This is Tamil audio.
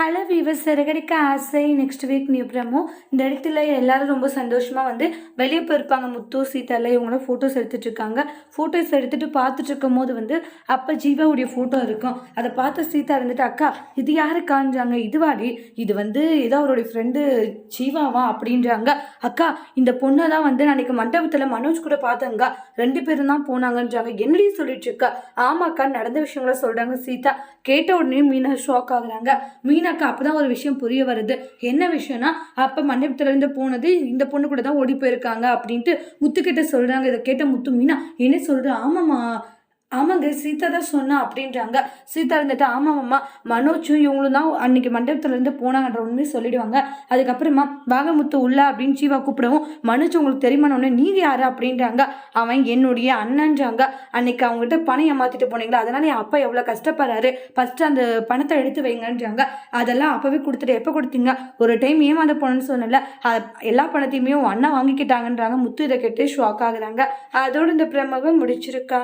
ஹலோ வீவர்ஸ் சிறகடிக்க ஆசை நெக்ஸ்ட் வீக் நியூ ப்ரமோ இந்த இடத்துல எல்லாரும் ரொம்ப சந்தோஷமாக வந்து வெளியே போயிருப்பாங்க. முத்து சீதால இவங்களும் ஃபோட்டோஸ் எடுத்துட்டு இருக்காங்க. ஃபோட்டோஸ் எடுத்துட்டு பார்த்துட்டு இருக்கும் போது வந்து அப்போ ஜீவாவுடைய ஃபோட்டோ இருக்கும். அதை பார்த்து சீதா இருந்துட்டு அக்கா இது யாருக்கான்றாங்க? இதுவாடி இது வந்து ஏதோ அவருடைய ஃப்ரெண்டு ஜீவாவா? அப்படின்றாங்க. அக்கா இந்த பொண்ணை தான் வந்து நான் மண்டபத்தில் மனோஜ் கூட பார்த்தேங்க ரெண்டு பேரும் தான் போனாங்கன்றாங்க. என்னடி சொல்லிட்டு இருக்கா? ஆமாக்கா நடந்த விஷயங்கள சொல்கிறாங்க சீதா. கேட்ட உடனே மீனா ஷாக் ஆகுறாங்க. மீனாக்கு அப்பதான் ஒரு விஷயம் புரிய வருது. என்ன விஷயம்னா அப்ப மண்டபத்துல இருந்து போனது இந்த பொண்ணு கூட தான் ஓடி போயிருக்காங்க அப்படின்ட்டு முத்துக்கிட்ட சொல்றாங்க. இதை கேட்ட முத்து மீனா என்ன சொல்ற? ஆமாம்மா ஆமாங்க சீதா தான் சொன்னா அப்படின்றாங்க. சீதா இருந்துட்டு அம்மா மனோஜும் இவங்களும் தான் அன்னைக்கு மண்டபத்துல இருந்து போனாங்கன்ற உண்மையை சொல்லிடுவாங்க. அதுக்கப்புறமா வாகமுத்து உள்ள அப்படின்னு ஜீவா கூப்பிடவும் மனோஜ் உங்களுக்கு தெரியுமானோடனே நீங்க யாரு? அப்படின்றாங்க. அவன் என்னுடைய அண்ணன்றாங்க. அன்னைக்கு அவங்ககிட்ட பணம் ஏமாத்திட்டு போனீங்களா? அதனால என் அப்பா எவ்வளோ கஷ்டப்படுறாரு. ஃபர்ஸ்ட் அந்த பணத்தை எடுத்து வைங்கன்றாங்க. அதெல்லாம் அப்பவே கொடுத்துட்டு எப்போ கொடுத்தீங்க? ஒரு டைம் ஏமாந்த போனேன்னு சொன்னல எல்லா பணத்தையுமே அண்ணா வாங்கிக்கிட்டாங்கன்றாங்க. முத்து இதை கேட்டு ஷாக் ஆகுறாங்க. அதோட இந்த பிரமகம் முடிச்சிருக்கா